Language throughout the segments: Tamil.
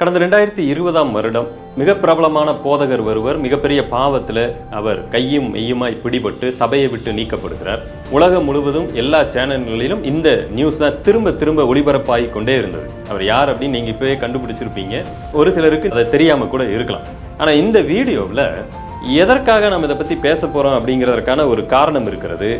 கடந்த ரெண்டாயிரத்தி இருபதாம் வருடம் மிக பிரபலமான போதகர் ஒருவர் மிகப்பெரிய பாவத்தில் அவர் கையும் மெய்யுமாய் பிடிபட்டு சபையை விட்டு நீக்கப்படுகிறார். உலகம் முழுவதும் எல்லா சேனல்களிலும் இந்த நியூஸ் தான் திரும்ப திரும்ப ஒளிபரப்பாகி கொண்டே இருந்தது. அவர் யார் அப்படின்னு நீங்கள் இப்போவே கண்டுபிடிச்சிருப்பீங்க. ஒரு சிலருக்கு அதை தெரியாமல் கூட இருக்கலாம். ஆனால் இந்த வீடியோவில் எதற்காக நம்ம இதை பற்றி பேச போகிறோம் அப்படிங்கிறதற்கான ஒரு காரணம் இருக்கிறது.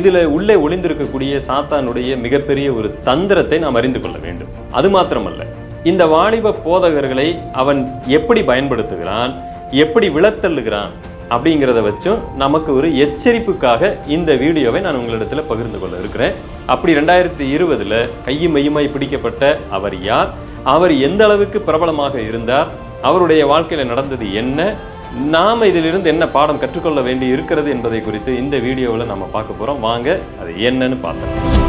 இதில் உள்ளே ஒளிந்திருக்கக்கூடிய சாத்தானுடைய மிகப்பெரிய ஒரு தந்திரத்தை நாம் அறிந்து கொள்ள வேண்டும். அது மாத்திரமல்ல. இந்த வாலிப போதகர்களை அவன் எப்படி பயன்படுத்துகிறான் எப்படி விழத்தள்ளுகிறான் அப்படிங்கிறத வச்சும் நமக்கு ஒரு எச்சரிப்புக்காக இந்த வீடியோவை நான் உங்களிடத்தில் பகிர்ந்து கொள்ள இருக்கிறேன். அப்படி ரெண்டாயிரத்தி இருபதில் கையும் மையுமாய் பிடிக்கப்பட்ட அவர் யார் அவர் எந்த அளவுக்கு பிரபலமாக இருந்தார் அவருடைய வாழ்க்கையில் நடந்தது என்ன நாம் இதிலிருந்து என்ன பாடம் கற்றுக்கொள்ள வேண்டி இருக்கிறது என்பதை குறித்து இந்த வீடியோவில் நம்ம பார்க்க போகிறோம் வாங்க அது என்னன்னு பார்த்தோம்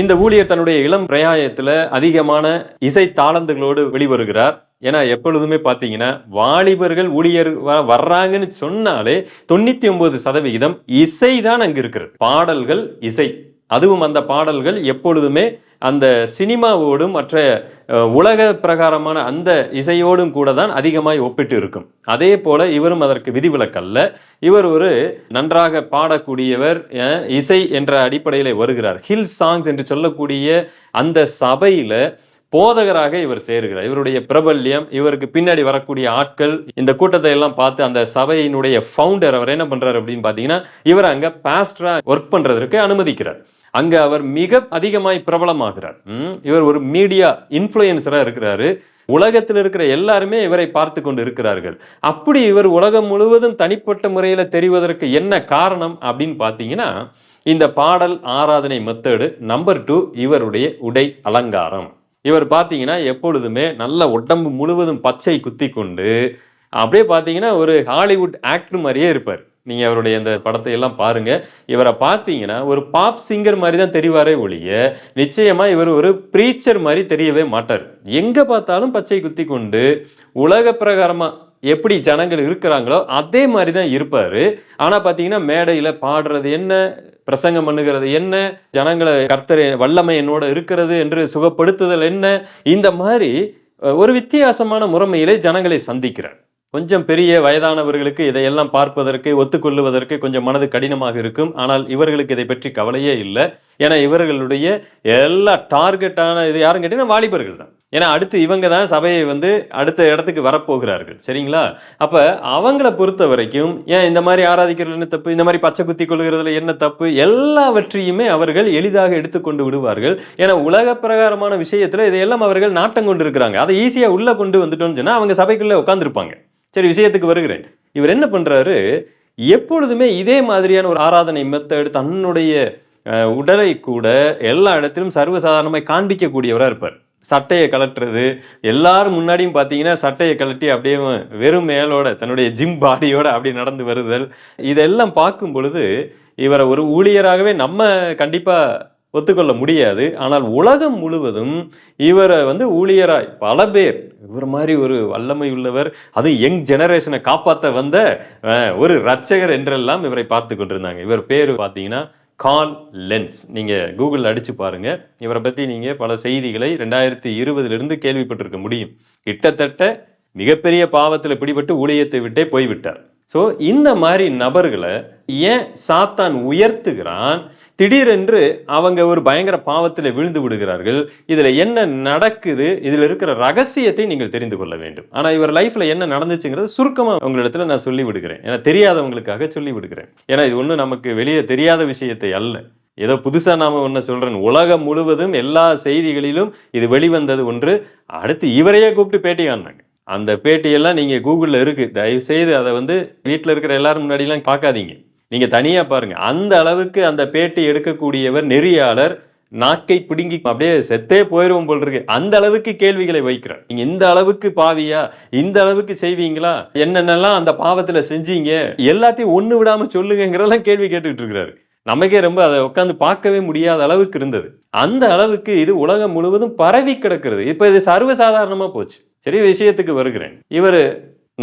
இந்த ஊழியர் தன்னுடைய இளம் பிரயாயத்தில் அதிகமான இசை தாளந்துகளோடு வெளிவருகிறார். ஏன்னா எப்பொழுதுமே பார்த்தீங்கன்னா வாலிபர்கள் ஊழியர் வர்றாங்கன்னு சொன்னாலே தொண்ணூற்றி ஒன்பது சதவிகிதம் இசை தான் அங்கே இருக்கிறது பாடல்கள் இசை. அதுவும் அந்த பாடல்கள் எப்பொழுதுமே அந்த சினிமாவோடும் மற்ற உலக பிரகாரமான அந்த இசையோடும் கூட தான் அதிகமாய் ஒப்பிட்டு இருக்கும். அதே போல இவரும் அதற்கு விதிவிலக்கல்ல. இவர் ஒரு நன்றாக பாடக்கூடியவர் இசை என்ற அடிப்படையில் வருகிறார். ஹில் சாங்ஸ் என்று சொல்லக்கூடிய அந்த சபையில போதகராக இவர் சேருகிறார். இவருடைய பிரபல்யம் இவருக்கு பின்னாடி வரக்கூடிய ஆட்கள் இந்த கூட்டத்தை எல்லாம் பார்த்து அந்த சபையினுடைய ஃபவுண்டர் அவர் என்ன பண்றாரு அப்படின்னு பார்த்தீங்கன்னா இவர் அங்க பாஸ்டரா ஒர்க் பண்றதற்கு அனுமதிக்கிறார். அங்கே அவர் மிக அதிகமாய் பிரபலமாகிறார். இவர் ஒரு மீடியா இன்ஃப்ளூயன்சராக இருக்கிறாரு. உலகத்தில் இருக்கிற எல்லாருமே இவரை பார்த்து கொண்டு இருக்கிறார்கள். அப்படி இவர் உலகம் முழுவதும் தனிப்பட்ட முறையில் தெரிவதற்கு என்ன காரணம் அப்படின்னு பார்த்தீங்கன்னா இந்த பாடல் ஆராதனை மெத்தடு நம்பர் டூ இவருடைய உடை அலங்காரம். இவர் பார்த்தீங்கன்னா எப்பொழுதுமே நல்ல உடம்பு முழுவதும் பச்சை குத்தி கொண்டு அப்படியே பார்த்தீங்கன்னா ஒரு ஹாலிவுட் ஆக்டர் மாதிரியே இருப்பார். நீங்கள் அவருடைய இந்த படத்தை எல்லாம் பாருங்கள் இவரை பார்த்தீங்கன்னா ஒரு பாப் சிங்கர் மாதிரி தான் தெரிவாரே ஒழிய நிச்சயமாக இவர் ஒரு ப்ரீச்சர் மாதிரி தெரியவே மாட்டார். எங்கே பார்த்தாலும் பச்சை குத்தி கொண்டு உலக பிரகாரமாக எப்படி ஜனங்கள் இருக்கிறாங்களோ அதே மாதிரி தான் இருப்பார். ஆனால் பார்த்தீங்கன்னா மேடையில் பாடுறது என்ன பிரசங்கம் பண்ணுகிறது என்ன ஜனங்களை கர்த்தர் வல்லமை என்னோட இருக்கிறது என்று சுகப்படுத்துதல் என்ன இந்த மாதிரி ஒரு வித்தியாசமான முறைமையிலே ஜனங்களை சந்திக்கிறார். கொஞ்சம் பெரிய வயதானவர்களுக்கு இதையெல்லாம் பார்ப்பதற்கு ஒத்துக்கொள்ளுவதற்கு கொஞ்சம் மனது கடினமாக இருக்கும். ஆனால் இவர்களுக்கு இதை பற்றி கவலையே இல்லை. ஏன்னா இவர்களுடைய எல்லா டார்கெட்டான இது யாரும் கேட்டீங்கன்னா வாலிபர்கள் தான். ஏன்னா அடுத்து இவங்க தான் சபையை வந்து அடுத்த இடத்துக்கு வரப்போகிறார்கள். சரிங்களா? அப்போ அவங்கள பொறுத்த வரைக்கும் ஏன் இந்த மாதிரி ஆராதிக்கிறது என்ன தப்பு? இந்த மாதிரி பச்சை குத்தி கொள்கிறதுல என்ன தப்பு? எல்லாவற்றையுமே அவர்கள் எளிதாக எடுத்துக்கொண்டு விடுவார்கள். ஏன்னா உலக பிரகாரமான விஷயத்தில் இதையெல்லாம் அவர்கள் நாட்டம் கொண்டு இருக்கிறாங்க அதை ஈஸியாக உள்ளே கொண்டு வந்துட்டோம்னு சொன்னால் அவங்க சபைக்குள்ளே உட்காந்துருப்பாங்க சரி விஷயத்துக்கு வருகிறேன். இவர் என்ன பண்ணுறாரு எப்பொழுதுமே இதே மாதிரியான ஒரு ஆராதனை மெத்தட் தன்னுடைய உடலை கூட எல்லா இடத்திலும் சர்வசாதாரணமாக காண்பிக்கக்கூடியவராக இருப்பார். சட்டையை கலட்டுறது எல்லாரும் முன்னாடியும் பார்த்தீங்கன்னா சட்டையை கழட்டி அப்படியே வெறும் மேலோட தன்னுடைய ஜிம் பாடியோட அப்படி நடந்து வருதல். இதெல்லாம் பார்க்கும் பொழுது இவரை ஒரு ஊழியராகவே நம்ம கண்டிப்பாக ஒத்துக்கொள்ள முடியாது. ஆனால் உலகம் முழுவதும் இவரை வந்து ஊழியராய் பல பேர் இவர் மாதிரி ஒரு வல்லமை உள்ளவர் அதுவும் யங் ஜெனரேஷனை காப்பாற்ற வந்த ஒரு ரட்சகர் என்றெல்லாம் இவரை பார்த்து கொண்டிருந்தாங்க. இவர் பேர் பார்த்தீங்கன்னா கால் லென்ஸ். நீங்கள் கூகுளில் அடித்து பாருங்கள் இவரை பற்றி நீங்கள் பல செய்திகளை ரெண்டாயிரத்தி இருபதுலேருந்து கேள்விப்பட்டிருக்க முடியும். கிட்டத்தட்ட மிகப்பெரிய பாவத்தில் பிடிபட்டு ஊழியத்தை விட்டே போய்விட்டார். ஸோ இந்த மாதிரி நபர்களை ஏன் சாத்தான் உயர்த்துகிறான்? திடீரென்று அவங்க ஒரு பயங்கர பாவத்தில் விழுந்து விடுகிறார்கள். இதில் என்ன நடக்குது? இதில் இருக்கிற ரகசியத்தை நீங்கள் தெரிந்து கொள்ள வேண்டும். ஆனால் இவர் லைஃப்பில் என்ன நடந்துச்சுங்கிறது சுருக்கமாக உங்களிடத்துல நான் சொல்லி விடுகிறேன். ஏன்னா தெரியாதவங்களுக்காக சொல்லி விடுகிறேன். ஏன்னா இது ஒன்றும் நமக்கு வெளியே தெரியாத விஷயத்தை அல்ல. ஏதோ புதுசாக நாம் ஒன்று சொல்கிறேன் உலகம் முழுவதும் எல்லா செய்திகளிலும் இது வெளிவந்தது ஒன்று. அடுத்து இவரையே கூப்பிட்டு பேட்டி காணாங்க அந்த பேட்டியெல்லாம் நீங்கள் கூகுளில் இருக்குது தயவுசெய்து அதை வந்து வீட்டில் இருக்கிற எல்லாரும் முன்னாடிலாம் பார்க்காதீங்க. நீங்கள் தனியாக பாருங்கள் அந்த அளவுக்கு அந்த பேட்டி எடுக்கக்கூடியவர் நெறியாளர் நாக்கை பிடுங்கி அப்படியே செத்தே போயிடுவோம் போல் இருக்கு. அந்த அளவுக்கு கேள்விகளை வைக்கிறார். நீங்க இந்த அளவுக்கு பாவியா? இந்த அளவுக்கு செய்வீங்களா? என்னென்னலாம் அந்த பாவத்துல செஞ்சீங்க? எல்லாத்தையும் ஒண்ணு விடாம சொல்லுங்கிறதெல்லாம் கேள்வி கேட்டுக்கிட்டு இருக்கிறாரு. நமக்கே ரொம்ப அதை உட்காந்து பார்க்கவே முடியாத அளவுக்கு இருந்தது. அந்த அளவுக்கு இது உலகம் முழுவதும் பரவி கிடக்கிறது. இப்போ இது சர்வசாதாரணமாக போச்சு. சரி விஷயத்துக்கு வருகிறேன். இவர்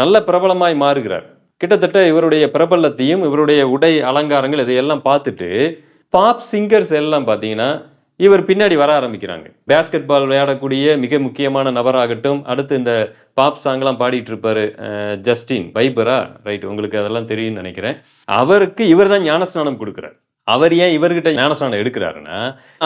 நல்ல பிரபலமாய் மாறுகிறார். கிட்டத்தட்ட இவருடைய பிரபலத்தையும் இவருடைய உடை அலங்காரங்கள் இதையெல்லாம் பார்த்துட்டு பாப் சிங்கர்ஸ் எல்லாம் பார்த்தீங்கன்னா இவர் பின்னாடி வர ஆரம்பிக்கிறாங்க. பேஸ்கெட் பால் விளையாடக்கூடிய மிக முக்கியமான நபராகட்டும் அடுத்து இந்த பாப் சாங்லாம் பாடிட்டு இருப்பாரு ஜஸ்டின் பைபரா ரைட் உங்களுக்கு அதெல்லாம் தெரியும்னு நினைக்கிறேன். அவருக்கு இவர் தான் ஞானஸ்நானம் கொடுக்குறார். அவர் ஏன் இவர்கிட்ட ஞானஸ்நானம் எடுக்கிறாருன்னா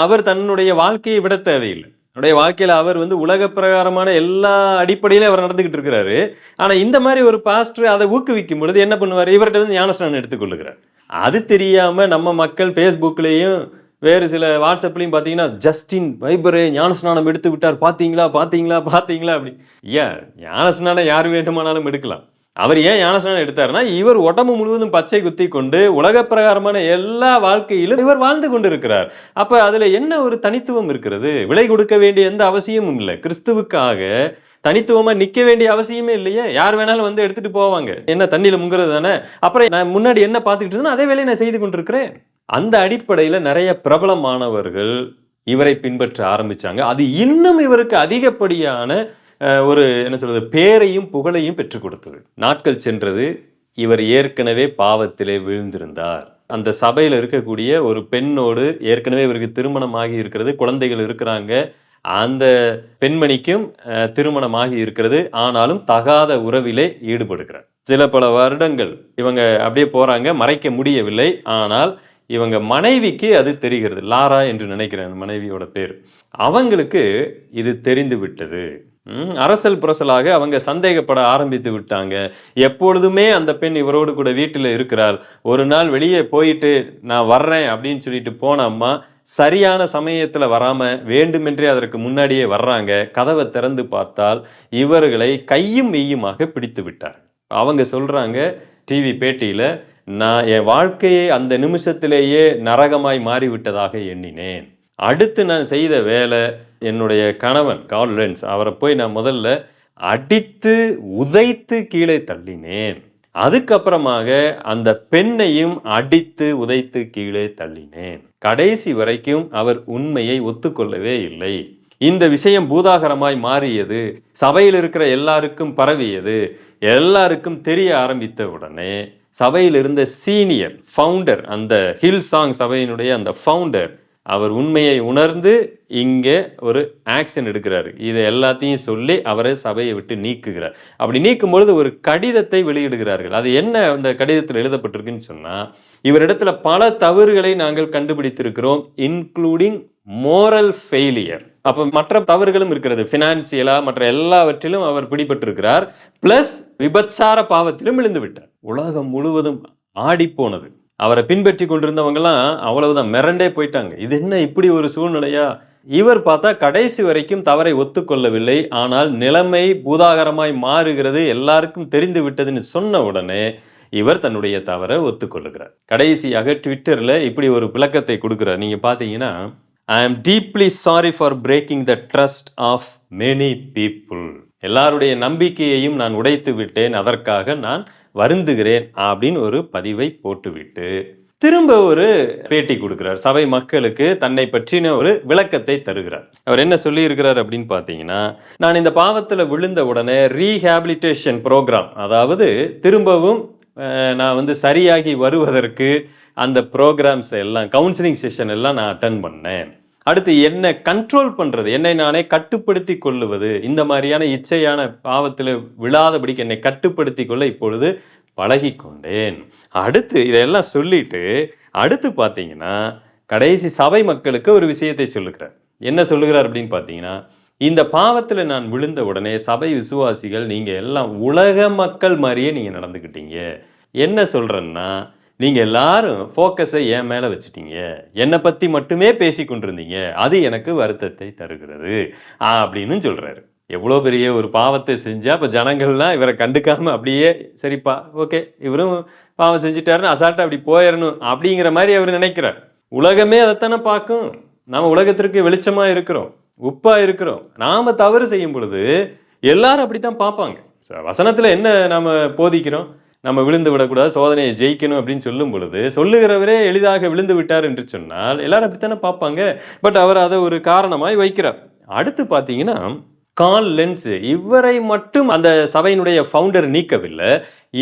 அவர் தன்னுடைய வாழ்க்கையை விட தேவையில்லை. அவருடைய வாழ்க்கையில் அவர் வந்து உலக பிரகாரமான எல்லா அடிப்படையிலும் அவர் நடந்துகிட்டு இருக்கிறாரு. ஆனால் இந்த மாதிரி ஒரு பாஸ்டர் அதை ஊக்குவிக்கும் பொழுது என்ன பண்ணுவார்? இவர்கிட்ட வந்து ஞானஸ்நானம் எடுத்துக்கொள்ளுகிறார். அது தெரியாமல் நம்ம மக்கள் ஃபேஸ்புக்லேயும் வேறு சில வாட்ஸ்அப்லையும் பார்த்தீங்கன்னா ஜஸ்டின் வைபரே ஞானஸ்நானம் எடுத்து விட்டார் பார்த்தீங்களா? பார்த்தீங்களா? பார்த்தீங்களா? அப்படி. ஏன்? ஞானஸ்நானம் யார் வேண்டுமானாலும் எடுக்கலாம். அவர் ஏன் ஞானஸ்நானம் எடுத்தாருன்னா இவர் உடம்பு முழுவதும் பச்சை குத்தி கொண்டு உலக பிரகாரமான எல்லா வாழ்க்கையிலும் இவர் வாழ்ந்து கொண்டிருக்கிறார். அப்ப அதுல என்ன ஒரு தனித்துவம் இருக்கிறது? விலை கொடுக்க வேண்டிய எந்த அவசியமும் இல்லை. கிறிஸ்துவுக்காக தனித்துவமா நிக்க வேண்டிய அவசியமே இல்லையே. யார் வேணாலும் வந்து எடுத்துட்டு போவாங்க. என்ன தண்ணியில முங்குறது தானே? அப்புறம் நான் முன்னாடி என்ன பார்த்துக்கிட்டு அதே வேலையை நான் செய்து கொண்டிருக்கிறேன். அந்த அடிப்படையில நிறைய பிரபலமானவர்கள் இவரை பின்பற்ற ஆரம்பிச்சாங்க. அது இன்னும் இவருக்கு அதிகப்படியான ஒரு என்ன சொல்கிறது பேரையும் புகழையும் பெற்றுக் கொடுத்தது நாட்கள் சென்றது இவர் ஏற்கனவே பாவத்திலே விழுந்திருந்தார். அந்த சபையில் இருக்கக்கூடிய ஒரு பெண்ணோடு ஏற்கனவே இவருக்கு திருமணம் ஆகி இருக்கிறது குழந்தைகள் இருக்கிறாங்க. அந்த பெண்மணிக்கும் திருமணம் ஆகி இருக்கிறது. ஆனாலும் தகாத உறவிலே ஈடுபடுகிறார். சில பல வருடங்கள் இவங்க அப்படியே போறாங்க மறைக்க முடியவில்லை. ஆனால் இவங்க மனைவிக்கு அது தெரிகிறது. லாரா என்று நினைக்கிறேன் மனைவியோட பேர். அவங்களுக்கு இது தெரிந்து விட்டது அரசல் புரசலாக அவங்க சந்தேகப்பட ஆரம்பித்து விட்டாங்க. எப்பொழுதுமே அந்த பெண் இவரோடு கூட வீட்டில் இருக்கிறார் ஒரு நாள் வெளியே போயிட்டு நான் வர்றேன் அப்படின்னு சொல்லிட்டு போன அம்மா சரியான சமயத்தில் வராமல் வேண்டுமென்றே அதற்கு முன்னாடியே வர்றாங்க. கதவை திறந்து பார்த்தால் இவர்களை கையும் மெய்யுமாக பிடித்து விட்டார். அவங்க சொல்கிறாங்க டிவி பேட்டியில் நான் என் வாழ்க்கையை அந்த நிமிஷத்திலேயே நரகமாய் மாறிவிட்டதாக எண்ணினேன். அடுத்து நான் செய்த வேலை என்னுடைய கணவன் கால் லென்ஸ் அவரை போய் நான் முதல்ல அடித்து உதைத்து கீழே தள்ளினேன். அதுக்கப்புறமாக அந்த பெண்ணையும் அடித்து உதைத்து கீழே தள்ளினேன். கடைசி வரைக்கும் அவர் உண்மையை ஒத்துக்கொள்ளவே இல்லை. இந்த விஷயம் பூதாகரமாய் மாறியது. சபையில் இருக்கிற எல்லாருக்கும் பரவியது. எல்லாருக்கும் தெரிய ஆரம்பித்த உடனே சபையில் இருந்த சீனியர் ஃபவுண்டர் அந்த ஹில் சாங் சபையினுடைய அந்த ஃபவுண்டர் அவர் உண்மையை உணர்ந்து இங்கே ஒரு ஆக்ஷன் எடுக்கிறாரு. இதை எல்லாத்தையும் சொல்லி அவரை சபையை விட்டு நீக்குகிறார். அப்படி நீக்கும் பொழுது ஒரு கடிதத்தை வெளியிடுகிறார்கள். அது என்ன அந்த கடிதத்தில் எழுதப்பட்டிருக்குன்னு சொன்னால் இவரிடத்துல பல தவறுகளை நாங்கள் கண்டுபிடித்திருக்கிறோம் இன்க்ளூடிங் மோரல் ஃபெயிலியர் அப்போ மற்ற தவறுகளும் இருக்கிறது. ஃபினான்சியலாக மற்ற எல்லாவற்றிலும் அவர் பிடிபட்டிருக்கிறார். ப்ளஸ் விபச்சார பாவத்திலும் விழுந்து விட்டார் உலகம் முழுவதும் ஆடிப்போனது. அவரை பின்பற்றி கொண்டிருந்தவங்கலாம் அவ்வளவுதான் மிரண்டே போயிட்டாங்க. இது என்ன இப்படி ஒரு சூழ்நிலையா? இவர் பார்த்தா கடைசி வரைக்கும் தவறை ஒத்துக்கொள்ளவில்லை. ஆனால் நிலைமை பூதாகரமாய் மாறுகிறது எல்லாருக்கும் தெரிந்து விட்டதுன்னு சொன்ன உடனே இவர் தன்னுடைய தவறை ஒத்துக்கொள்ளுகிறார். கடைசியாக ட்விட்டரில் இப்படி ஒரு விளக்கத்தை கொடுக்குறார். நீங்கள் பார்த்தீங்கன்னா I am deeply sorry for breaking the trust of many people எல்லாருடைய நம்பிக்கையையும் நான் உடைத்து விட்டேன். அதற்காக நான் வருந்துகிறேன் அப்படின்னு ஒரு பதிவை போட்டுவிட்டு திரும்ப ஒரு பேட்டி கொடுக்கிறார். சபை மக்களுக்கு தன்னை பற்றின ஒரு விளக்கத்தை தருகிறார். அவர் என்ன சொல்லியிருக்கிறார் அப்படின்னு பார்த்தீங்கன்னா நான் இந்த பாவத்தில் விழுந்த உடனே ரீஹாபிலிட்டேஷன் ப்ரோக்ராம் அதாவது திரும்பவும் நான் வந்து சரியாகி வருவதற்கு அந்த ப்ரோக்ராம்ஸ் எல்லாம் கவுன்சிலிங் செஷன் எல்லாம் நான் அட்டன் பண்ணேன். அடுத்து என்ன கண்ட்ரோல் பண்ணுறது என்னை நானே கட்டுப்படுத்தி கொள்ளுவது. இந்த மாதிரியான இச்சையான பாவத்தில் விழாதபடிக்கு என்னை கட்டுப்படுத்தி கொள்ள இப்பொழுது பழகி கொண்டேன் அடுத்து இதையெல்லாம் சொல்லிட்டு அடுத்து பார்த்தீங்கன்னா கடைசி சபை மக்களுக்கு ஒரு விஷயத்தை சொல்லுகிறார். என்ன சொல்லுகிறார் அப்படின்னு பார்த்தீங்கன்னா இந்த பாவத்தில் நான் விழுந்த உடனே சபை விசுவாசிகள் நீங்கள் எல்லாம் உலக மக்கள் மாதிரியே நீங்கள் நடந்துக்கிட்டீங்க. என்ன சொல்கிறேன்னா நீங்கள் எல்லாரும் ஃபோக்கஸை என் மேலே வச்சுட்டீங்க. என்னை பற்றி மட்டுமே பேசி கொண்டிருந்தீங்க. அது எனக்கு வருத்தத்தை தருகிறது. அப்படின்னு சொல்கிறாரு எவ்வளோ பெரிய ஒரு பாவத்தை செஞ்சால் இப்போ ஜனங்கள்லாம் இவரை கண்டுக்காமல் அப்படியே சரிப்பா ஓகே இவரும் பாவம் செஞ்சுட்டாருன்னு அசால்ட்டாக அப்படி போயிடணும் அப்படிங்கிற மாதிரி அவர் நினைக்கிறார். உலகமே அதைத்தானே பார்க்கும். நாம் உலகத்திற்கு வெளிச்சமாக இருக்கிறோம் உப்பாக இருக்கிறோம். நாம் தவறு செய்யும் பொழுது எல்லாரும் அப்படித்தான் பார்ப்பாங்க. வசனத்தில் என்ன நாம் போதிக்கிறோம்? நம்ம விழுந்து விடக்கூடாது சோதனையை ஜெயிக்கணும் அப்படின்னு சொல்லும் பொழுது சொல்லுகிறவரே எளிதாக விழுந்து விட்டார் என்று சொன்னால் எல்லாரும் அப்படித்தானே பார்ப்பாங்க. பட் அவர் அதை ஒரு காரணமாய் வைக்கிறார். அடுத்து பார்த்தீங்கன்னா கால் லென்ஸ். இவரை மட்டும் அந்த சபையினுடைய ஃபவுண்டர் நீக்கவில்லை.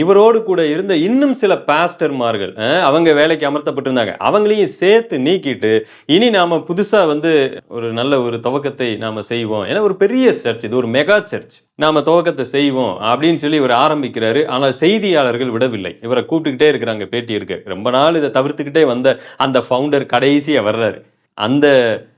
இவரோடு கூட இருந்த இன்னும் சில பாஸ்டர்மார்கள் அவங்க வேலைக்கு அமர்த்தப்பட்டிருந்தாங்க. அவங்களையும் சேர்த்து நீக்கிட்டு இனி நாம் புதுசாக வந்து ஒரு நல்ல ஒரு துவக்கத்தை நாம் செய்வோம் ஏன்னா ஒரு பெரிய சர்ச் இது ஒரு மெகா சர்ச். நாம் துவக்கத்தை செய்வோம் அப்படின்னு சொல்லி இவர் ஆரம்பிக்கிறாரு. ஆனால் செய்தியாளர்கள் விடவில்லை. இவரை கூப்பிட்டுக்கிட்டே இருக்கிறாங்க பேட்டி எடுக்க. ரொம்ப நாள் இதை தவிர்த்துக்கிட்டே வந்த அந்த ஃபவுண்டர் கடைசியாக வர்றாரு. அந்த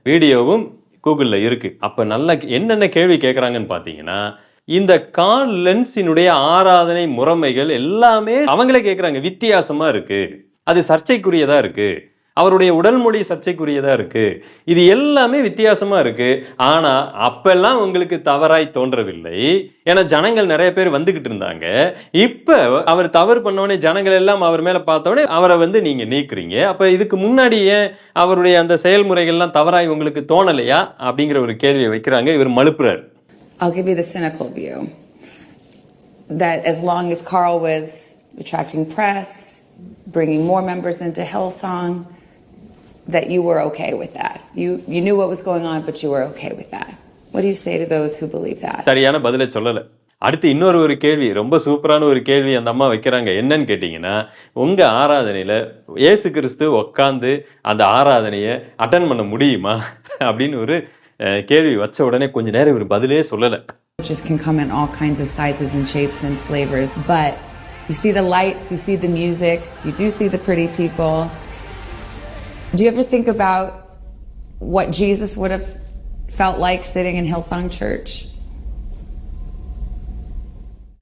வீடியோவும் கூகுளில் இருக்குது அப்போ நல்ல என்னென்ன கேள்வி கேட்குறாங்கன்னு பார்த்தீங்கன்னா இந்த கால் லென்ஸினுடைய ஆராதனை முறைமைகள் எல்லாமே அவங்களே கேட்குறாங்க வித்தியாசமாக இருக்குது அது சர்ச்சைக்குரியதாக இருக்குது அவருடைய உடல் மொழி சர்ச்சைக்குரியதா இருக்கு. இது எல்லாமே வித்தியாசமா இருக்கு. ஆனா அப்பெல்லாம் உங்களுக்கு தவறாய் தோன்றவில்லை. ஏன்னா ஜனங்கள் நிறைய பேர் வந்துகிட்டு இருந்தாங்க. இப்போ அவர் தவறு பண்ணோடனே ஜனங்கள் எல்லாம் அவர் மேல பார்த்தோடனே அவரை வந்து நீங்க நீக்குறீங்க. அப்போ இதுக்கு முன்னாடி ஏன் அவருடைய அந்த செயல்முறைகள்லாம் தவறாய் உங்களுக்கு தோணலையா? அப்படிங்கிற ஒரு கேள்வியை வைக்கிறாங்க. இவர் மலுப்புறார் I'll give you the cynical view. That as long as Carl was attracting press, bringing more members into Hillsong, that you were okay with that. You, you knew what was going on, but you were okay with that. What do you say to those who believe that? சரியான பதிலை சொல்லலை அடுத்து இன்னொரு ஒரு கேள்வி ரொம்ப சூப்பரான ஒரு கேள்வி அந்த அம்மா வைக்கிறாங்க என்னன்னு கேட்டிங்கன்னா உங்க ஆராதனையில இயேசு கிறிஸ்து உட்காந்து அந்த ஆராதனையை அட்டன் பண்ண முடியுமா அப்படின்னு ஒரு அஹ், கேள்வி வச்ச உடனே கொஞ்ச நேரம் இவர் பதிலே சொல்லலை Churches can come in all kinds of sizes and shapes and flavors, but you see the lights, you see the music, you do see the pretty people. Do you ever think about what Jesus would have felt like sitting in Hillsong Church?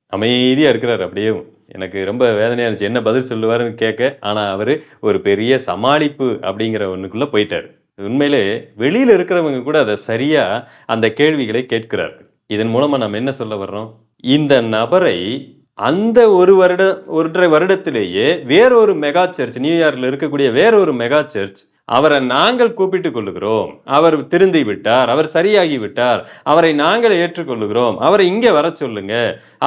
அமைதியாக இருக்கிறார் அப்படியே. எனக்கு ரொம்ப வேதனையாக இருந்துச்சு. என்ன பதில் சொல்லுவாருன்னு கேட்க ஆனால் அவர் ஒரு பெரிய சமாளிப்பு அப்படிங்கிற ஒன்றுக்குள்ளே போயிட்டாரு. உண்மையிலே வெளியில் இருக்கிறவங்க கூட அதை சரியாக அந்த கேள்விகளை கேட்கிறார்கள். இதன் மூலமாக நம்ம என்ன சொல்ல வர்றோம்? இந்த நபரை அந்த ஒரு வருட ஒன்றரை வருடத்திலேயே வேறொரு மெகா சர்ச் நியூயார்க்கில் இருக்கக்கூடிய வேறொரு மெகா சர்ச் அவரை நாங்கள் கூப்பிட்டு கொள்ளுகிறோம். அவர் திருந்தி விட்டார் அவர் சரியாகி விட்டார். அவரை நாங்கள் ஏற்றுக்கொள்ளுகிறோம். அவரை இங்கே வர சொல்லுங்க.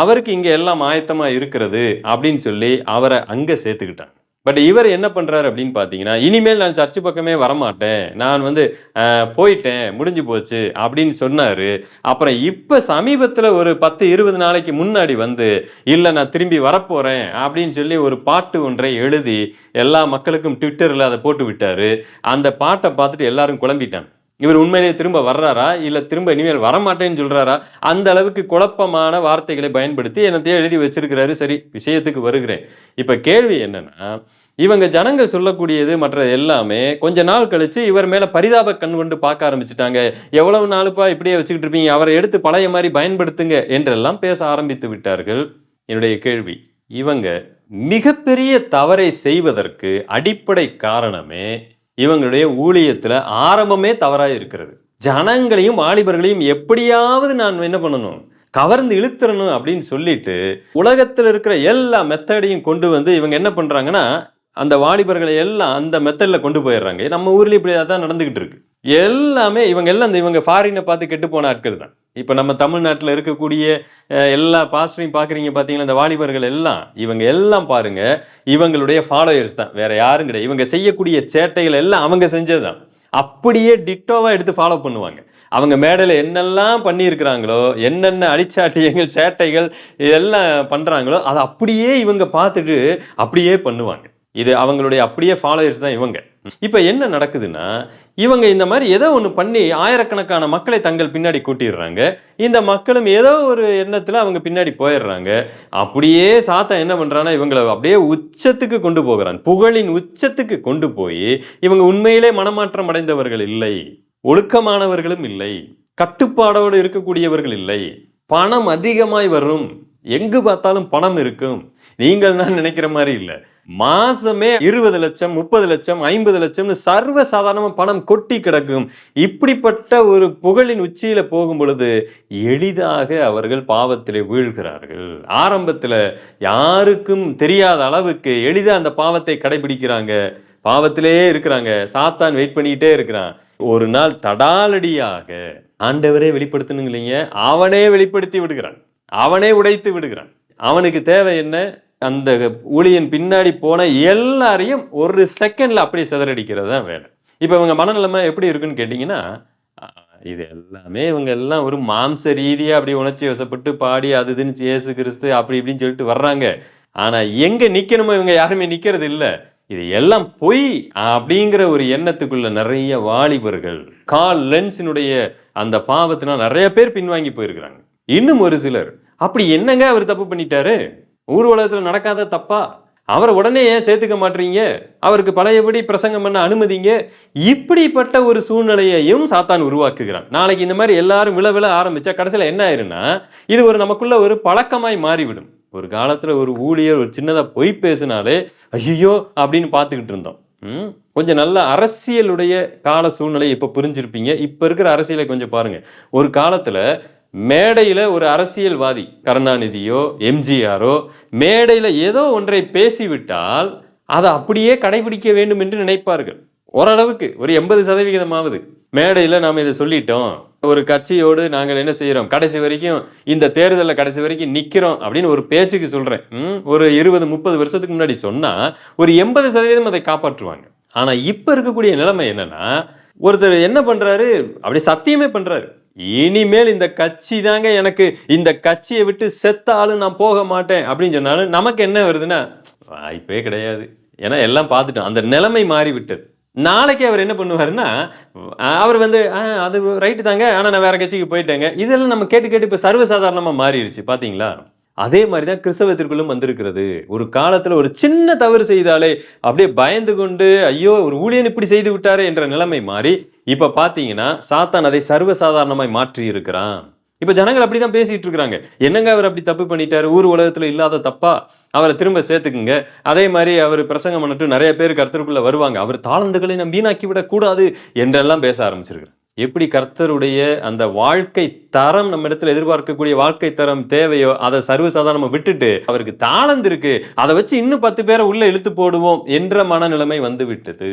அவருக்கு இங்கே எல்லாம் ஆயத்தமாக இருக்கிறது அப்படின்னு சொல்லி அவரை அங்கே சேர்த்துக்கிட்டாங்க. பட் இவர் என்ன பண்ணுறாரு அப்படின்னு பார்த்தீங்கன்னா இனிமேல் நான் சர்ச்சு பக்கமே வரமாட்டேன். நான் வந்து போயிட்டேன் முடிஞ்சு போச்சு அப்படின்னு சொன்னார். அப்புறம் இப்போ சமீபத்தில் ஒரு பத்து இருபது நாளைக்கு முன்னாடி வந்து இல்லை நான் திரும்பி வரப்போகிறேன் அப்படின்னு சொல்லி ஒரு பாட்டு ஒன்றை எழுதி எல்லா மக்களுக்கும் ட்விட்டரில் அதை போட்டு விட்டார். அந்த பாட்டை பார்த்துட்டு எல்லாரும் குழம்பிட்டேன் இவர் உண்மையிலேயே திரும்ப வர்றாரா? இல்லை திரும்ப இனிமேல் வரமாட்டேன்னு சொல்கிறாரா அந்த அளவுக்கு குழப்பமான வார்த்தைகளை பயன்படுத்தி என்னத்தையே எழுதி வச்சிருக்கிறாரு. சரி விஷயத்துக்கு வருகிறேன். இப்போ கேள்வி என்னன்னா இவங்க ஜனங்கள் சொல்லக்கூடியது மற்ற எல்லாமே கொஞ்ச நாள் கழிச்சு இவர் மேலே பரிதாப கண் கொண்டு பார்க்க ஆரம்பிச்சிட்டாங்க. எவ்வளவு நாளுப்பா இப்படியே வச்சுக்கிட்டு இருப்பீங்க? அவரை எடுத்து பழைய மாதிரி பயன்படுத்துங்க என்றெல்லாம் பேச ஆரம்பித்து விட்டார்கள். என்னுடைய கேள்வி இவங்க மிகப்பெரிய தவறை செய்வதற்கு அடிப்படை காரணமே இவங்களுடைய ஊழியத்தில் ஆரம்பமே தவறாக இருக்கிறது. ஜனங்களையும் வாலிபர்களையும் எப்படியாவது நான் என்ன பண்ணணும்? கவர்ந்து இழுத்துறணும் அப்படின்னு சொல்லிட்டு உலகத்தில் இருக்கிற எல்லா மெத்தடையும் கொண்டு வந்து இவங்க என்ன பண்ணுறாங்கன்னா அந்த வாலிபர்களை எல்லாம் அந்த மெத்தடில் கொண்டு போயிடுறாங்க. நம்ம ஊர்லேயும் இப்படி தான் நடந்துக்கிட்டு இருக்கு. எல்லாமே இவங்க எல்லாம் அந்த இவங்க ஃபாரினை பார்த்து கெட்டு போன ஆட்கள் தான். இப்போ நம்ம தமிழ்நாட்டில் இருக்கக்கூடிய எல்லா பாஸ்டரையும் பார்க்குறீங்க பார்த்தீங்களா இந்த வாலிபர்கள் எல்லாம் இவங்க எல்லாம் பாருங்க இவங்களுடைய ஃபாலோயர்ஸ் தான். வேறு யாரும் கிடையாது. இவங்க செய்யக்கூடிய சேட்டைகள் எல்லாம் அவங்க செஞ்சது தான் அப்படியே டிட்டோவாக எடுத்து ஃபாலோ பண்ணுவாங்க. அவங்க மேடையில் என்னெல்லாம் பண்ணியிருக்கிறாங்களோ என்னென்ன அடிச்சாட்டியங்கள் சேட்டைகள் இதெல்லாம் பண்ணுறாங்களோ அதை அப்படியே இவங்க பார்த்துட்டு அப்படியே பண்ணுவாங்க. இது அவங்களுடைய அப்படியே ஃபாலோயர்ஸ் தான் இவங்க. இப்போ என்ன நடக்குதுன்னா இவங்க இந்த மாதிரி ஏதோ ஒன்று பண்ணி ஆயிரக்கணக்கான மக்களை தங்கள் பின்னாடி கூட்டிடுறாங்க. இந்த மக்களும் ஏதோ ஒரு எண்ணத்தில் அவங்க பின்னாடி போயிடுறாங்க. அப்படியே சாத்தா என்ன பண்ணுறான்னா இவங்களை அப்படியே உச்சத்துக்கு கொண்டு போகிறான். புகழின் உச்சத்துக்கு கொண்டு போய் இவங்க உண்மையிலே மனமாற்றம் அடைந்தவர்கள் இல்லை. ஒழுக்கமானவர்களும் இல்லை. கட்டுப்பாடோடு இருக்கக்கூடியவர்கள் இல்லை. பணம் அதிகமாய் வரும். எங்கு பார்த்தாலும் பணம் இருக்கும். நீங்கள் நான் நினைக்கிற மாதிரி இல்லை. மாசமே இருபது லட்சம் முப்பது லட்சம் ஐம்பது லட்சம்னு சர்வ சாதாரணமாக பணம் கொட்டி கிடக்கும். இப்படிப்பட்ட ஒரு புகழின் உச்சியில போகும் பொழுது எளிதாக அவர்கள் பாவத்திலே வீழ்கிறார்கள். ஆரம்பத்தில் யாருக்கும் தெரியாத அளவுக்கு எளிதாக அந்த பாவத்தை கடைபிடிக்கிறாங்க. பாவத்திலே இருக்கிறாங்க. சாத்தான் வெயிட் பண்ணிக்கிட்டே இருக்கிறான். ஒரு நாள் தடாலடியாக ஆண்டவரே வெளிப்படுத்தணுங்க இல்லைங்க அவனே வெளிப்படுத்தி விடுகிறான். அவனே உடைத்து விடுகிறான். அவனுக்கு தேவை என்ன? அந்த ஊழியன் பின்னாடி போன எல்லாரையும் ஒரு செகண்டில் அப்படியே சிதறடிக்கிறது தான் வேலை. இப்போ இவங்க மனநிலைமை எப்படி இருக்குன்னு கேட்டிங்கன்னா இது எல்லாமே இவங்க எல்லாம் ஒரு மாம்ச ரீதியாக அப்படி உணர்ச்சி வசப்பட்டு பாடி அது இதுன்னு ஏசு கிறிஸ்து அப்படி இப்படின்னு சொல்லிட்டு வர்றாங்க. ஆனால் எங்கே நிற்கணுமோ இவங்க யாருமே நிற்கிறது இல்லை. இது எல்லாம் பொய் அப்படிங்கிற ஒரு எண்ணத்துக்குள்ள நிறைய வாலிபர்கள் கால் லென்ஸினுடைய அந்த பாவத்தினால் நிறைய பேர் பின்வாங்கி போயிருக்கிறாங்க. இன்னும் ஒரு சிலர். அப்படி என்னங்க அவர் தப்பு பண்ணிட்டாரு? ஊர்வலத்தில் நடக்காத தப்பா? அவரை உடனே ஏன் சேர்த்துக்க மாட்டீங்க? அவருக்கு பழையபடி பிரசங்கம் பண்ண அனுமதிங்க? இப்படிப்பட்ட ஒரு சூழ்நிலையையும் சாத்தான் உருவாக்குகிறான். நாளைக்கு இந்த மாதிரி எல்லாரும் விழ விழ ஆரம்பிச்சா கடைசியில் என்ன ஆயிருன்னா இது ஒரு நமக்குள்ள ஒரு பழக்கமாய் மாறிவிடும். ஒரு காலத்தில் ஒரு ஊழியர் ஒரு சின்னதாக பொய் பேசினாலே ஐயோ அப்படின்னு பார்த்துக்கிட்டு இருந்தோம். கொஞ்சம் நல்ல அரசியலுடைய கால சூழ்நிலை இப்போ புரிஞ்சிருப்பீங்க. இப்போ இருக்கிற அரசியலை கொஞ்சம் பாருங்கள் ஒரு காலத்தில் மேடையில் ஒரு அரசியல்வாதி கருணாநிதியோ எம்ஜிஆரோ மேடையில் ஏதோ ஒன்றை பேசிவிட்டால் அதை அப்படியே கடைபிடிக்க வேண்டும் என்று நினைப்பார்கள். ஓரளவுக்கு ஒரு எண்பது சதவிகிதமாவது. மேடையில் நாம் இதை சொல்லிட்டோம். ஒரு கட்சியோடு நாங்கள் என்ன செய்கிறோம்? கடைசி வரைக்கும் இந்த தேர்தலில் கடைசி வரைக்கும் நிற்கிறோம் அப்படின்னு ஒரு பேச்சுக்கு சொல்கிறேன் ஒரு இருபது முப்பது வருஷத்துக்கு முன்னாடி சொன்னால் ஒரு எண்பது சதவீதம் அதை காப்பாற்றுவாங்க. ஆனால் இப்போ இருக்கக்கூடிய நிலைமை என்னென்னா ஒருத்தர் என்ன பண்ணுறாரு அப்படி சத்தியமே பண்ணுறாரு இனிமேல் இந்த கட்சி தாங்க எனக்கு இந்த கட்சியை விட்டு செத்தாலும் நான் போக மாட்டேன் அப்படின்னு சொன்னாலும் நமக்கு என்ன வருதுன்னா வாய்ப்பே கிடையாது. ஏன்னா எல்லாம் பார்த்துட்டோம். அந்த நிலைமை மாறிவிட்டது. நாளைக்கு அவர் என்ன பண்ணுவாருன்னா அவர் வந்து அது ரைட்டு தாங்க. ஆனால் நான் வேற கட்சிக்கு போயிட்டேங்க. இதெல்லாம் நம்ம கேட்டு கேட்டு இப்போ சர்வசாதாரணமாக மாறிடுச்சு பார்த்தீங்களா அதே மாதிரி தான் கிறிஸ்தவத்திற்குள்ளும் வந்திருக்கிறது. ஒரு காலத்தில் ஒரு சின்ன தவறு செய்தாலே அப்படியே பயந்து கொண்டு ஐயோ ஒரு ஊழியன் இப்படி செய்து விட்டாரே என்ற நிலைமை மாறி இப்போ பார்த்தீங்கன்னா சாத்தான் அதை சர்வசாதாரணமாய் மாற்றி இருக்கிறான். இப்போ ஜனங்கள் அப்படிதான் பேசிட்டு இருக்கிறாங்க. என்னங்க அவர் அப்படி தப்பு பண்ணிட்டாரு? ஊர் உலகத்தில் இல்லாத தப்பா? அவரை திரும்ப சேர்த்துக்குங்க. அதே மாதிரி அவர் பிரசங்கம் பண்ணிட்டு நிறைய பேர் கருத்தருக்குள்ளே வருவாங்க. அவர் தாளந்துகளை நம்ம வீணாக்கி விடக்கூடாது என்றெல்லாம் பேச ஆரம்பிச்சிருக்கிறார். எப்படி கர்த்தருடைய அந்த வாழ்க்கை தரம் நம்ம இடத்துல எதிர்பார்க்கக்கூடிய வாழ்க்கை தரம் தேவையோ அதை சர்வசாதாரணமா விட்டுட்டு அவருக்கு தாளந்து இருக்கு அதை வச்சு இன்னும் பத்து பேரை உள்ள இழுத்து போடுவோம் என்ற மனநிலைமை வந்து விட்டது.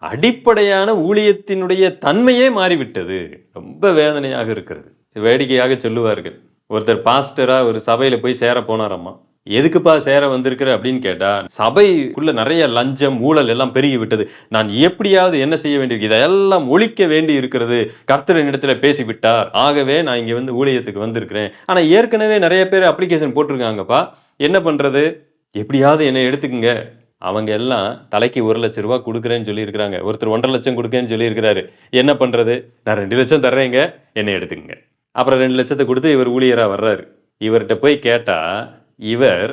அடிப்படையான ஊழியத்தினுடைய தன்மையே மாறிவிட்டது. ரொம்ப வேதனையாக இருக்கிறது. வேடிக்கையாக சொல்லுவார்கள். ஒருத்தர் பாஸ்டரா ஒரு சபையில போய் சேர போனாரம்மா. எதுக்குப்பா சேர வந்திருக்கிற? அப்படின்னு கேட்டா சபைக்குள்ள நிறைய லஞ்சம் ஊழல் எல்லாம் பெருகி விட்டது. நான் எப்படியாவது என்ன செய்ய வேண்டியிருக்கு? இதையெல்லாம் ஒழிக்க வேண்டி இருக்கிறது. கர்த்தர் இடத்துல பேசிவிட்டார். ஆகவே நான் இங்க வந்து ஊழியத்துக்கு வந்திருக்கிறேன். ஆனா ஏற்கனவே நிறைய பேர் அப்ளிகேஷன் போட்டிருக்காங்கப்பா. என்ன பண்றது? எப்படியாவது என்னை எடுத்துக்குங்க. அவங்க எல்லாம் தலைக்கு ஒரு லட்ச ரூபா கொடுக்குறேன்னு சொல்லியிருக்கிறாங்க. ஒருத்தர் ஒன்றரை லட்சம் கொடுக்கேன்னு சொல்லியிருக்கிறாரு. என்ன பண்ணுறது நான் ரெண்டு லட்சம் தர்றேங்க. என்னை எடுத்துக்கங்க. அப்புறம் ரெண்டு லட்சத்தை கொடுத்து இவர் ஊழியராக வர்றாரு. இவர்கிட்ட போய் கேட்டால் இவர்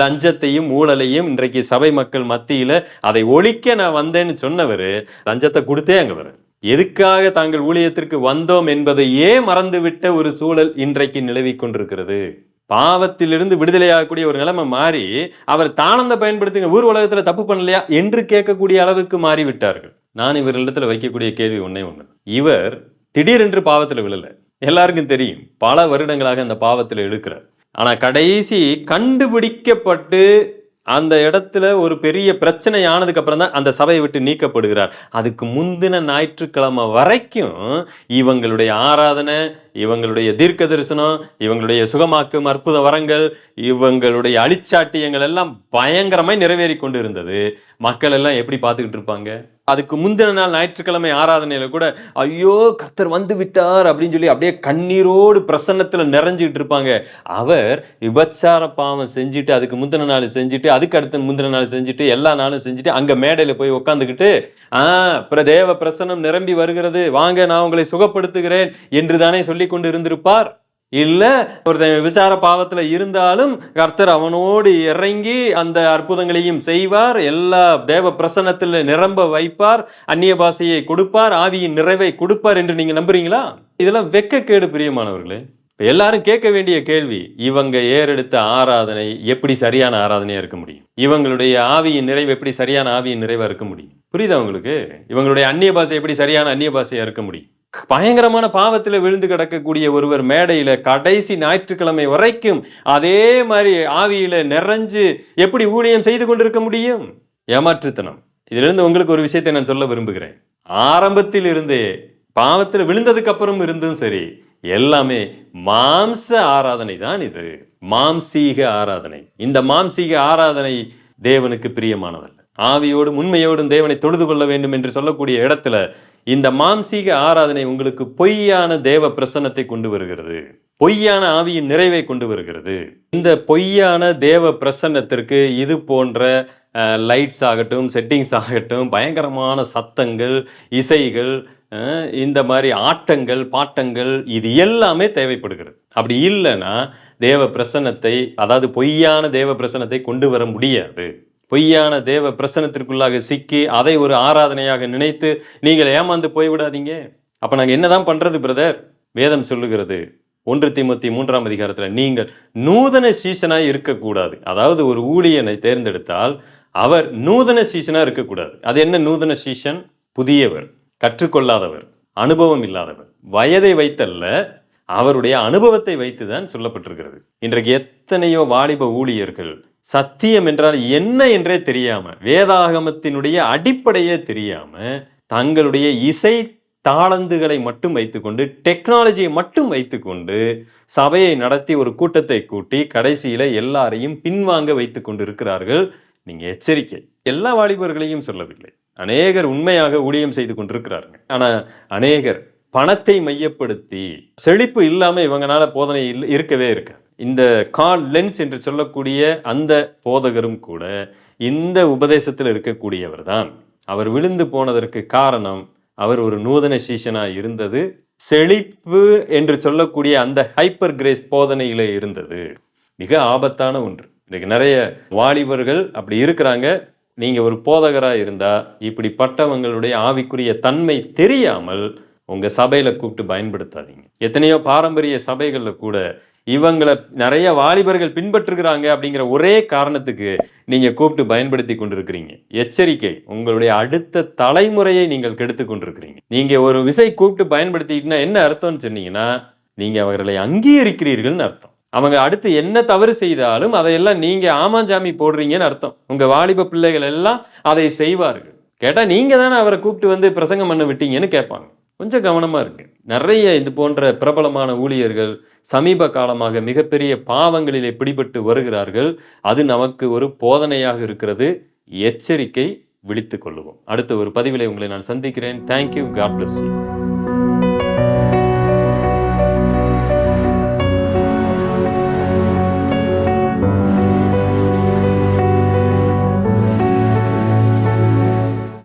லஞ்சத்தையும் ஊழலையும் இன்றைக்கு சபை மக்கள் மத்தியில் அதை ஒழிக்க நான் வந்தேன்னு சொன்னவர் லஞ்சத்தை கொடுத்தே அங்கே வர எதுக்காக தாங்கள் ஊழியத்திற்கு வந்தோம் என்பதையே மறந்துவிட்ட ஒரு சூழல் இன்றைக்கு நிலவிக் கொண்டிருக்கிறது? பாவத்திலிருந்து விடுதலையாகக்கூடிய ஒரு நிலைமை மாறி அவர் தானந்த பயன்படுத்துங்க ஊர் உலகத்தில் தப்பு பண்ணலையா என்று கேட்கக்கூடிய அளவுக்கு மாறிவிட்டார்கள். நான் நான் இவரிடத்துல வைக்கக்கூடிய கேள்வி ஒன்றே ஒன்று இவர் திடீரென்று பாவத்தில் விழலை. எல்லாருக்கும் தெரியும் பல வருடங்களாக அந்த பாவத்தில் இழுக்கிறார். ஆனால் கடைசி கண்டுபிடிக்கப்பட்டு அந்த இடத்துல ஒரு பெரிய பிரச்சனை ஆனதுக்கு அப்புறம் தான் அந்த சபையை விட்டு நீக்கப்படுகிறார். அதுக்கு முந்தின ஞாயிற்றுக்கிழமை வரைக்கும் இவங்களுடைய ஆராதனை இவங்களுடைய தீர்க்க தரிசனம் இவங்களுடைய சுகமாக்கும் அற்புத வரங்கள் இவங்களுடைய அழிச்சாட்டியங்கள் எல்லாம் பயங்கரமாய் நிறைவேறி கொண்டு இருந்தது மக்கள் எல்லாம் எப்படி பார்த்துக்கிட்டு இருப்பாங்க? அதுக்கு முந்தின நாள் ஞாயிற்றுக்கிழமை ஆராதனையில கூட ஐயோ கர்த்தர் வந்து விட்டார் அப்படின்னு சொல்லி அப்படியே கண்ணீரோடு பிரசன்னத்துல நிறைஞ்சிக்கிட்டு இருப்பாங்க. அவர் விபச்சார பாவம் செஞ்சுட்டு அதுக்கு முந்தின நாள் செஞ்சுட்டு அதுக்கு அடுத்த முந்தின நாள் செஞ்சுட்டு எல்லா நாளும் செஞ்சுட்டு அங்க மேடையில போய் உட்காந்துக்கிட்டு ஆஹ் பிரதேவ பிரசன்னம் நிரம்பி வருகிறது. வாங்க நான் உங்களை சுகப்படுத்துகிறேன் என்று தானே சொல்லி கொண்டு இருந்திருப்பார் இல்ல ஒருத்தன் விசார பாவத்துல இருந்தாலும் கர்த்தர் அவனோடு இறங்கி அந்த அற்புதங்களையும் செய்வார் எல்லா தேவ பிரசன்னத்தில் நிரம்ப வைப்பார் அந்நிய பாசையை கொடுப்பார் ஆவியின் நிறைவை கொடுப்பார் என்று நீங்க நம்புறீங்களா? இதெல்லாம் வெக்கக்கேடு பிரியமானவர்களே. இப்போ எல்லாரும் கேட்க வேண்டிய கேள்வி இவங்க ஏறெடுத்த ஆராதனை எப்படி சரியான ஆராதனையாக இருக்க முடியும்? இவங்களுடைய ஆவியின் நிறைவு எப்படி சரியான ஆவியின் நிறைவாக இருக்க முடியும்? புரியுதா உங்களுக்கு? இவங்களுடைய அந்நிய பாஷை எப்படி சரியான அந்நிய பாஷையாக இருக்க முடியும்? பயங்கரமான பாவத்தில் விழுந்து கிடக்கக்கூடிய ஒருவர் மேடையில் கடைசி ஞாயிற்றுக்கிழமை வரைக்கும் அதே மாதிரி ஆவியில் நிறைஞ்சு எப்படி ஊழியம் செய்து கொண்டிருக்க முடியும்? ஏமாற்றுத்தனம். இதிலிருந்து உங்களுக்கு ஒரு விஷயத்தை நான் சொல்ல விரும்புகிறேன். ஆரம்பத்தில் இருந்தே பாவத்தில் விழுந்ததுக்கு அப்புறம் இருந்தும் சரி எல்லாமே மாம்ச ஆராதனை தான் இது. மாம்சீக ஆராதனை. இந்த மாம்சீக ஆராதனை தேவனுக்கு பிரியமானதல்ல. ஆவியோடும் உண்மையோடும் தேவனை தொழுது கொள்ள வேண்டும் என்று சொல்லக்கூடிய இடத்துல இந்த மாம்சீக ஆராதனை உங்களுக்கு பொய்யான தேவ பிரசன்னத்தை கொண்டு வருகிறது. பொய்யான ஆவியின் நிறைவை கொண்டு வருகிறது. இந்த பொய்யான தேவ பிரசன்னத்திற்கு இது போன்ற லைட்ஸ் ஆகட்டும் செட்டிங்ஸ் ஆகட்டும் பயங்கரமான சத்தங்கள் இசைகள் இந்த மாதிரி ஆட்டங்கள் பாட்டங்கள் இது எல்லாமே தேவைப்படுகிறது. அப்படி இல்லைன்னா தேவ பிரசன்னத்தை அதாவது பொய்யான தேவ பிரசனத்தை கொண்டு வர முடியாது. பொய்யான தேவ பிரசனத்திற்குள்ளாக சிக்கி அதை ஒரு ஆராதனையாக நினைத்து நீங்கள் ஏமாந்து போய்விடாதீங்க. அப்போ நாங்கள் என்னதான் பண்ணுறது பிரதர் வேதம் சொல்லுகிறது. ஒன்று தீமோத்தி மூன்றாம் அதிகாரத்தில் நீங்கள் நூதன சீசனாக இருக்கக்கூடாது. அதாவது ஒரு ஊழியனை தேர்ந்தெடுத்தால் அவர் நூதன சீசனாக இருக்கக்கூடாது. அது என்ன நூதன சீசன்? புதியவர். கற்றுக்கொள்ளாதவர் அனுபவம் இல்லாதவர் வயதை வைத்தல்ல அவருடைய அனுபவத்தை வைத்து தான் சொல்லப்பட்டிருக்கிறது. இன்றைக்கு எத்தனையோ வாலிப ஊழியர்கள் சத்தியம் என்றால் என்ன என்றே தெரியாம வேதாகமத்தினுடைய அடிப்படையே தெரியாம தங்களுடைய இசை தாளந்துகளை மட்டும் வைத்துக்கொண்டு டெக்னாலஜியை மட்டும் வைத்துக்கொண்டு சபையை நடத்தி ஒரு கூட்டத்தை கூட்டி கடைசியில் எல்லாரையும் பின்வாங்க வைத்து கொண்டு இருக்கிறார்கள் நீங்கள் எச்சரிக்கை. எல்லா வாலிபர்களையும் சொல்லவில்லை. அநேகர் உண்மையாக ஊழியம் செய்து கொண்டிருக்கிறாருங்க. ஆனால் அநேகர் பணத்தை மையப்படுத்தி செழிப்பு இல்லாமல் இவங்களால போதனை இல்லை இருக்கவே இருக்காது. இந்த கால் லென்ஸ் என்று சொல்லக்கூடிய அந்த போதகரும் கூட இந்த உபதேசத்தில் இருக்கக்கூடியவர் தான். அவர் விழுந்து போனதற்கு காரணம் அவர் ஒரு நூதன சீசனாக இருந்தது. செழிப்பு என்று சொல்லக்கூடிய அந்த ஹைப்பர் கிரேஸ் போதனையிலே இருந்தது. மிக ஆபத்தான ஒன்று. இன்றைக்கு நிறைய வாலிபர்கள் அப்படி இருக்கிறாங்க. நீங்கள் ஒரு போதகராக இருந்தால் இப்படிப்பட்டவங்களுடைய ஆவிக்குரிய தன்மை தெரியாமல் உங்கள் சபையில் கூப்பிட்டு பயன்படுத்தாதீங்க. எத்தனையோ பாரம்பரிய சபைகளில் கூட இவங்களை நிறைய வாலிபர்கள் பின்பற்றுகிறாங்க அப்படிங்கிற ஒரே காரணத்துக்கு நீங்கள் கூப்பிட்டு பயன்படுத்தி கொண்டிருக்கிறீங்க. எச்சரிக்கை உங்களுடைய அடுத்த தலைமுறையை நீங்கள் கெடுத்து கொண்டிருக்கிறீங்க. நீங்கள் ஒரு விசை கூப்பிட்டு பயன்படுத்திக்கிட்டா என்ன அர்த்தம்னு சொன்னீங்கன்னா நீங்கள் அவர்களை அங்கீகரிக்கிறீர்கள்னு அர்த்தம். அவங்க அடுத்து என்ன தவறு செய்தாலும் அதையெல்லாம் நீங்க ஆமாஞ்சாமி போடுறீங்கன்னு அர்த்தம். உங்க வாலிப பிள்ளைகள் எல்லாம் அதை செய்வார்கள். கேட்டா நீங்க தானே அவரை கூப்பிட்டு வந்து பிரசங்கம் பண்ண விட்டீங்கன்னு கேட்பாங்க. கொஞ்சம் கவனமா இருக்கு நிறைய இது போன்ற பிரபலமான ஊழியர்கள் சமீப காலமாக மிகப்பெரிய பாவங்களிலே பிடிபட்டு வருகிறார்கள். அது நமக்கு ஒரு போதனையாக இருக்கிறது. எச்சரிக்கை விழித்துக் கொள்ளுவோம். அடுத்த ஒரு பதிவிலை உங்களை நான் சந்திக்கிறேன். Thank you God bless you